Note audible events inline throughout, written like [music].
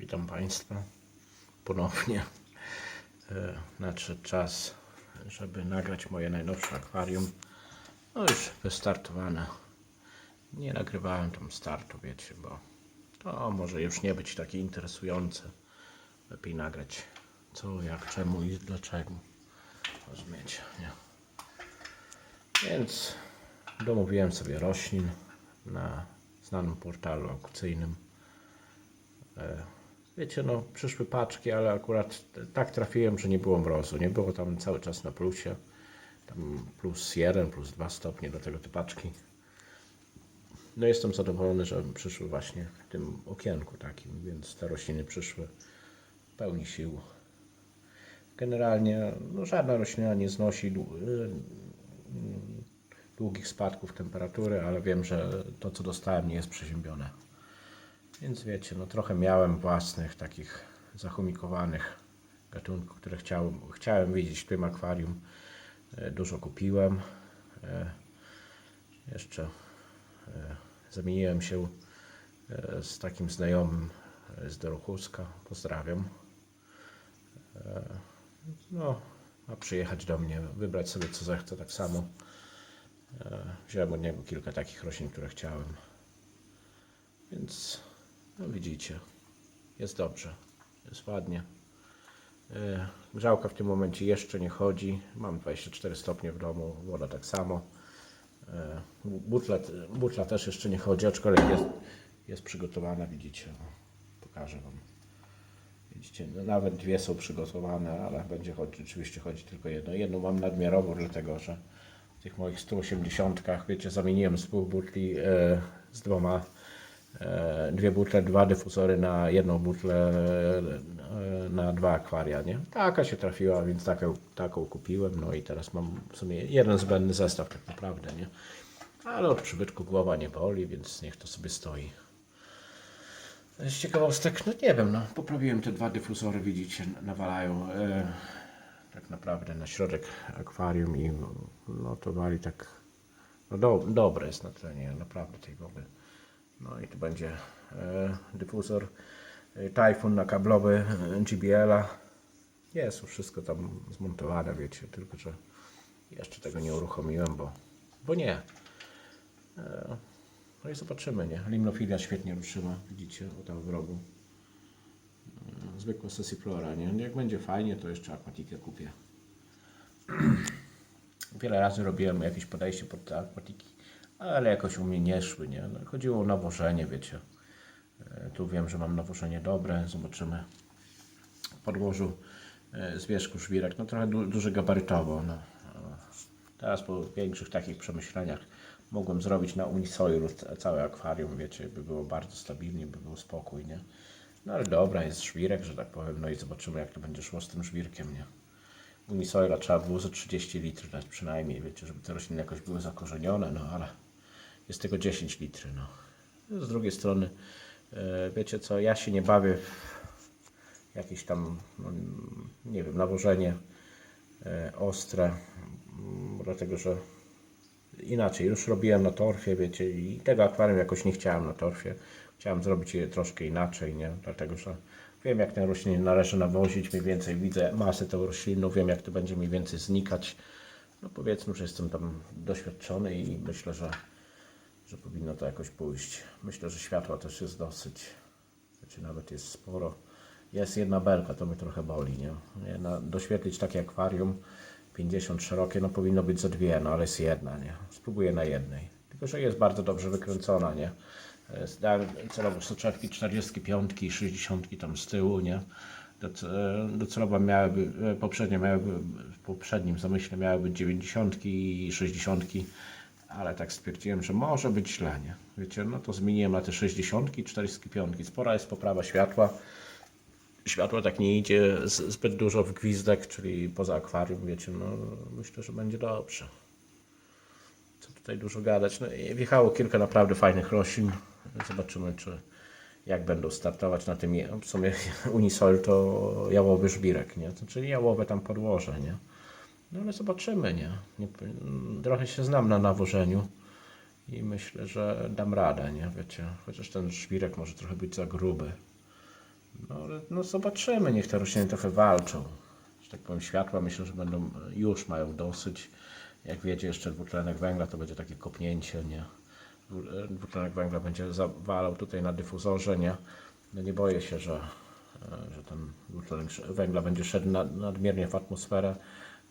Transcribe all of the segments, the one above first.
Witam Państwa ponownie. E, Nadszedł czas, żeby nagrać moje najnowsze akwarium. No już wystartowane. Nie nagrywałem tam startu, wiecie, bo to może już nie być takie interesujące. Lepiej nagrać co, jak, czemu i dlaczego. Rozumiecie, nie? Więc domówiłem sobie roślin na znanym portalu aukcyjnym. Wiecie, no przyszły paczki, ale akurat tak trafiłem, że nie było mrozu. Nie było tam cały czas na plusie. Tam plus 1, plus 2 stopnie do tego te paczki. No jestem zadowolony, że przyszły właśnie w tym okienku takim, więc te rośliny przyszły w pełni sił. Generalnie no, żadna roślina nie znosi y, długich spadków temperatury, ale wiem, że to co dostałem nie jest przeziębione. Więc wiecie, no trochę miałem własnych takich zachomikowanych gatunków, które chciałem, chciałem widzieć w tym akwarium. E, Dużo kupiłem. E, Jeszcze e, zamieniłem się z takim znajomym z Dorochuska. Pozdrawiam. No, ma przyjechać do mnie, wybrać sobie co zechce tak samo. Wziąłem od niego kilka takich roślin, które chciałem. Więc no widzicie, jest dobrze, jest ładnie. E, Grzałka w tym momencie jeszcze nie chodzi. Mam 24 stopnie w domu, woda tak samo. E, Butla, butla też jeszcze nie chodzi, aczkolwiek jest, jest przygotowana, widzicie. No, pokażę Wam. Widzicie, no nawet dwie są przygotowane, ale będzie chodzi, oczywiście chodzi tylko jedno. Jedną mam nadmiarową, dlatego że w tych moich 180, wiecie, zamieniłem z dwóch butli e, z dwoma dwie butle, dwa dyfuzory na jedną butlę e, na dwa akwaria, nie? Taka się trafiła, więc taką, taką kupiłem, no i teraz mam w sumie jeden zbędny zestaw tak naprawdę, nie? Ale od przybytku głowa nie boli, więc niech to sobie stoi. Z ciekawostek, no nie wiem, no poprawiłem te dwa dyfuzory, widzicie, nawalają e, tak naprawdę na środek akwarium i no to wali tak, no do, dobre jest na naprawdę tej wody. No i tu będzie e, dyfuzor e, Typhoon na kablowy e, GBL-a. Jest już wszystko tam zmontowane, wiecie, tylko że jeszcze tego nie uruchomiłem, bo, bo nie. No i zobaczymy, nie? Limnofilia świetnie ruszyła, widzicie, o tam w rogu. E, Zwykła sesiflora, nie? Jak będzie fajnie, to jeszcze akwatikę kupię. [clears throat] Wiele razy robiłem jakieś podejście pod te akwatiki, ale jakoś u mnie nie szły, nie? No, chodziło o nawożenie, wiecie. E, Tu wiem, że mam nawożenie dobre, zobaczymy. W podłożu e, z wierzchu żwirek, no trochę du duży gabarytowo, no. Teraz po większych takich przemyśleniach mogłem zrobić na Unisoilu ca- całe akwarium, wiecie, by było bardzo stabilnie, by był spokój, nie? No ale dobra, jest żwirek, że tak powiem, no i zobaczymy jak to będzie szło z tym żwirkiem, nie? Unisoila trzeba było za 30 litrów dać przynajmniej, wiecie, żeby te rośliny jakoś były zakorzenione, no ale jest tego 10 litrów, no. Z drugiej strony, e, wiecie co, ja się nie bawię w jakieś tam, no, nie wiem, nawożenie e, ostre, mm, dlatego że inaczej, już robiłem na torfie, wiecie, i tego akwarium jakoś nie chciałem na torfie. Chciałem zrobić je troszkę inaczej, nie? Dlatego, że wiem, jak tę roślinę należy nawozić, mniej więcej widzę masę tą roślinną, wiem, jak to będzie mniej więcej znikać. No powiedzmy, że jestem tam doświadczony i myślę, że, że powinno to jakoś pójść. Myślę, że światła też jest dosyć, znaczy nawet jest sporo. Jest jedna belka, to mnie trochę boli, nie? nie na, doświetlić takie akwarium 50 szerokie, no powinno być za dwie, no ale jest jedna, nie? Spróbuję na jednej. Tylko, że jest bardzo dobrze wykręcona, nie? E, Dałem celowo soczewki 45 i 60 tam z tyłu, nie? Doce- Docelowo miałyby, e, poprzednio miałyby, w poprzednim zamyśle miały być 90 i 60, ale tak stwierdziłem, że może być źle, nie? Wiecie, no to zmieniłem na te 60 i 45. Spora jest poprawa światła światło tak nie idzie zbyt dużo w gwizdek, czyli poza akwarium, wiecie, no myślę, że będzie dobrze. Co tutaj dużo gadać. No, i wjechało kilka naprawdę fajnych roślin. Zobaczymy, czy jak będą startować na tym, w sumie [laughs] Unisol to jałowy żbirek, nie? Czyli jałowe tam podłoże, nie? No ale zobaczymy, nie? nie? Trochę się znam na nawożeniu i myślę, że dam radę, nie? Wiecie, chociaż ten żbirek może trochę być za gruby. No, ale no zobaczymy, niech te rośliny trochę walczą. Że tak powiem, światła myślę, że będą, już mają dosyć. Jak wiedzie jeszcze dwutlenek węgla, to będzie takie kopnięcie, nie? E, Dwutlenek węgla będzie zawalał tutaj na dyfuzorze, nie? No nie boję się, że, e, że ten dwutlenek węgla będzie szedł nad, nadmiernie w atmosferę,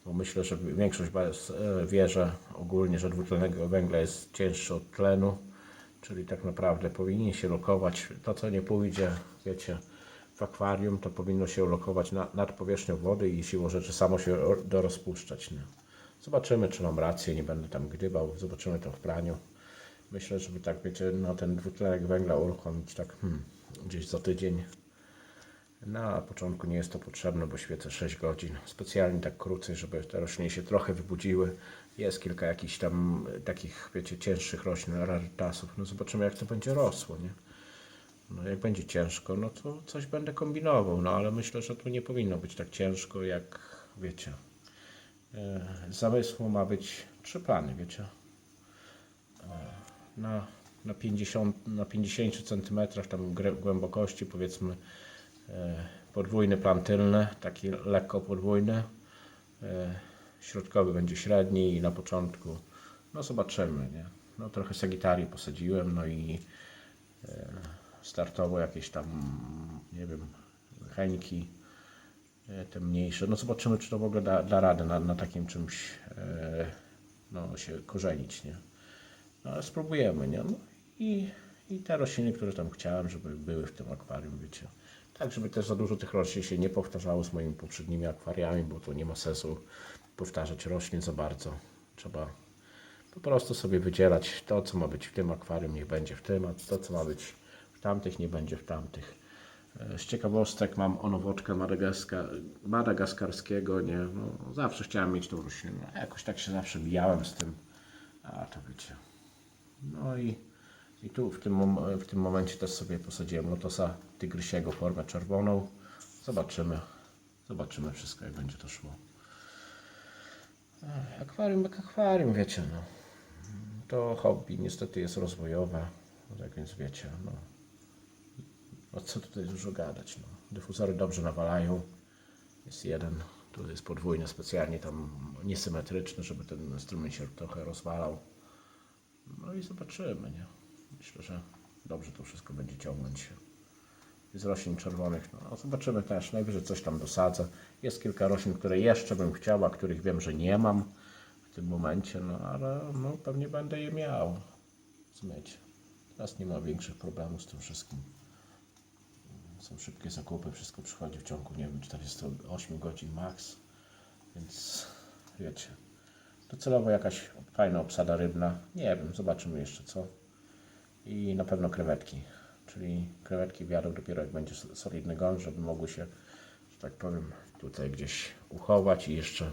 bo myślę, że większość e, wie, że ogólnie, że dwutlenek węgla jest cięższy od tlenu, czyli tak naprawdę powinien się lokować. To, co nie pójdzie, wiecie, w akwarium, to powinno się lokować na, nad powierzchnią wody i siłą rzeczy samo się ro- dorozpuszczać. Nie? Zobaczymy, czy mam rację, nie będę tam gdybał, zobaczymy to w praniu. Myślę, żeby tak, wiecie, no ten dwutlenek węgla uruchomić tak hmm, gdzieś za tydzień. Na początku nie jest to potrzebne, bo świecę 6 godzin. Specjalnie tak krócej, żeby te rośliny się trochę wybudziły. Jest kilka jakichś tam e, takich, wiecie, cięższych roślin, rarytasów. No zobaczymy, jak to będzie rosło, nie? No jak będzie ciężko, no to coś będę kombinował, no ale myślę, że tu nie powinno być tak ciężko, jak wiecie. E, Z zamysłu ma być trzy plany, wiecie. E, Na, na 50, na 50 cm tam głębokości powiedzmy e, podwójny plan tylny, taki lekko podwójny. E, Środkowy będzie średni i na początku, no zobaczymy, nie? No trochę sagitarii posadziłem, no i startowo jakieś tam, nie wiem, e, te mniejsze. No zobaczymy, czy to w ogóle da, da radę na, na takim czymś e, no, się korzenić, nie? No, ale spróbujemy, nie? No, i, I te rośliny, które tam chciałem, żeby były w tym akwarium, wiecie. Tak, żeby też za dużo tych roślin się nie powtarzało z moimi poprzednimi akwariami, bo to nie ma sensu powtarzać roślin za bardzo. Trzeba po prostu sobie wydzielać to, co ma być w tym akwarium, niech będzie w tym, a to, co ma być w tamtych, nie będzie w tamtych. E, Z ciekawostek mam onowoczkę madagaska, madagaskarskiego, nie, no, zawsze chciałem mieć tą roślinę, jakoś tak się zawsze bijałem z tym, a to wiecie. No i, i tu w tym, w tym momencie też sobie posadziłem lotosa tygrysiego, formę czerwoną. Zobaczymy, zobaczymy wszystko, jak będzie to szło. Akwarium jak akwarium, wiecie, no. To hobby niestety jest rozwojowe, no tak więc wiecie, no. O co tutaj dużo gadać, no. Dyfuzory dobrze nawalają. Jest jeden, tu jest podwójny, specjalnie tam niesymetryczny, żeby ten strumień się trochę rozwalał. No i zobaczymy, nie? Myślę, że dobrze to wszystko będzie ciągnąć się. Z roślin czerwonych, no zobaczymy też, najwyżej coś tam dosadzę. Jest kilka roślin, które jeszcze bym chciał, a których wiem, że nie mam w tym momencie, no ale no, pewnie będę je miał zmyć. Teraz nie ma większych problemów z tym wszystkim. Są szybkie zakupy, wszystko przychodzi w ciągu, nie wiem, 48 godzin max, więc wiecie. Docelowo jakaś fajna obsada rybna, nie wiem, zobaczymy jeszcze co. I na pewno krewetki, czyli krewetki wjadą dopiero jak będzie solidny gąs, żeby mogły się, że tak powiem, tutaj gdzieś uchować i jeszcze,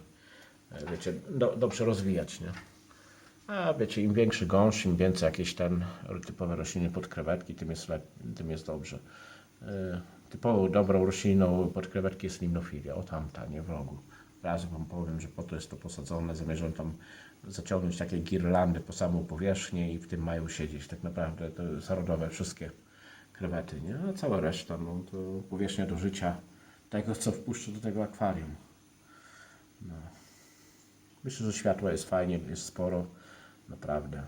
e, wiecie, do, dobrze rozwijać, nie? A wiecie, im większy gąszcz, im więcej jakieś ten typowe rośliny pod krewetki, tym jest, tym jest dobrze. Yy, typową dobrą rośliną pod krewetki jest limnofilia, o tamta, nie w rogu. Raz wam powiem, że po to jest to posadzone, zamierzam tam zaciągnąć takie girlandy po samą powierzchnię i w tym mają siedzieć. Tak naprawdę to zarodowe wszystkie krewety, nie? A cała reszta, no to powierzchnia do życia tego, co wpuszczę do tego akwarium. Myślę, że światła jest fajnie, jest sporo. Naprawdę.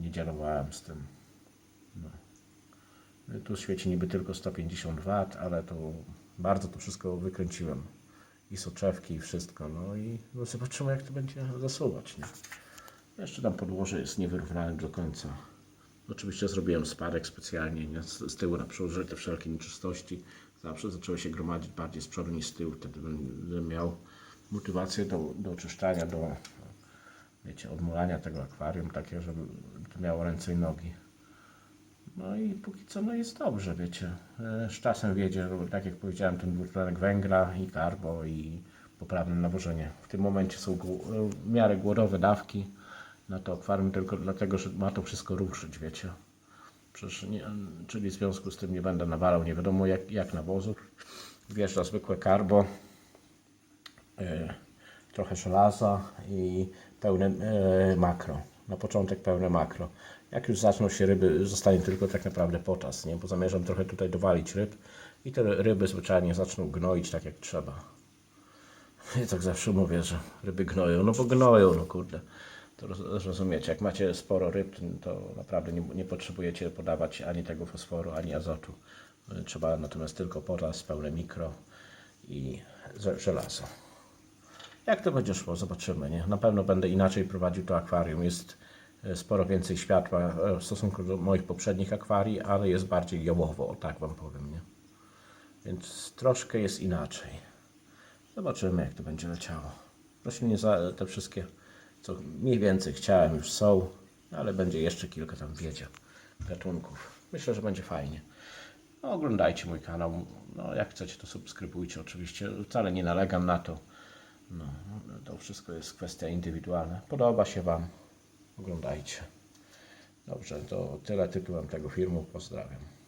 Nie dzielowałem z tym. No. Tu świeci niby tylko 150 W, ale to bardzo to wszystko wykręciłem. I soczewki, i wszystko. No i no zobaczymy, jak to będzie zasuwać. Nie? Jeszcze tam podłoże jest niewyrównane do końca. Oczywiście zrobiłem spadek specjalnie, nie? Z, z tyłu na przodu, te wszelkie nieczystości zawsze zaczęły się gromadzić bardziej z przodu niż z tyłu. Wtedy będę miał motywację do, do oczyszczania, do wiecie, odmulania tego akwarium, takie, żeby to miało ręce i nogi. No i póki co no jest dobrze, wiecie. E, Z czasem wiedzie, tak jak powiedziałem, ten dwutlenek węgla i karbo i poprawne nawożenie. W tym momencie są gł- w miarę głodowe dawki na to akwarium tylko dlatego, że ma to wszystko ruszyć, wiecie. Nie, czyli w związku z tym nie będę nawalał nie wiadomo jak, jak nawozów. Wjeżdża zwykłe karbo, e, trochę żelaza i pełne e, makro. Na początek pełne makro. Jak już zaczną się ryby, zostanie tylko tak naprawdę potas, nie? Bo zamierzam trochę tutaj dowalić ryb i te ryby zwyczajnie zaczną gnoić tak jak trzeba. Ja tak zawsze mówię, że ryby gnoją, no bo gnoją, no kurde. To roz- rozumiecie, jak macie sporo ryb, to naprawdę nie, nie potrzebujecie podawać ani tego fosforu, ani azotu. Trzeba natomiast tylko potas, pełne mikro i że- żelazo. Jak to będzie szło, zobaczymy. Nie? Na pewno będę inaczej prowadził to akwarium. Jest sporo więcej światła e, w stosunku do moich poprzednich akwarii, ale jest bardziej jałowo, o tak Wam powiem. Nie? Więc troszkę jest inaczej. Zobaczymy, jak to będzie leciało. Rośliny za te wszystkie, co mniej więcej chciałem, już są, ale będzie jeszcze kilka tam wiedzie gatunków. Myślę, że będzie fajnie. No, oglądajcie mój kanał. No, jak chcecie, to subskrybujcie oczywiście. Wcale nie nalegam na to. No, to wszystko jest kwestia indywidualna. Podoba się Wam? Oglądajcie. Dobrze, to tyle tytułem tego filmu. Pozdrawiam.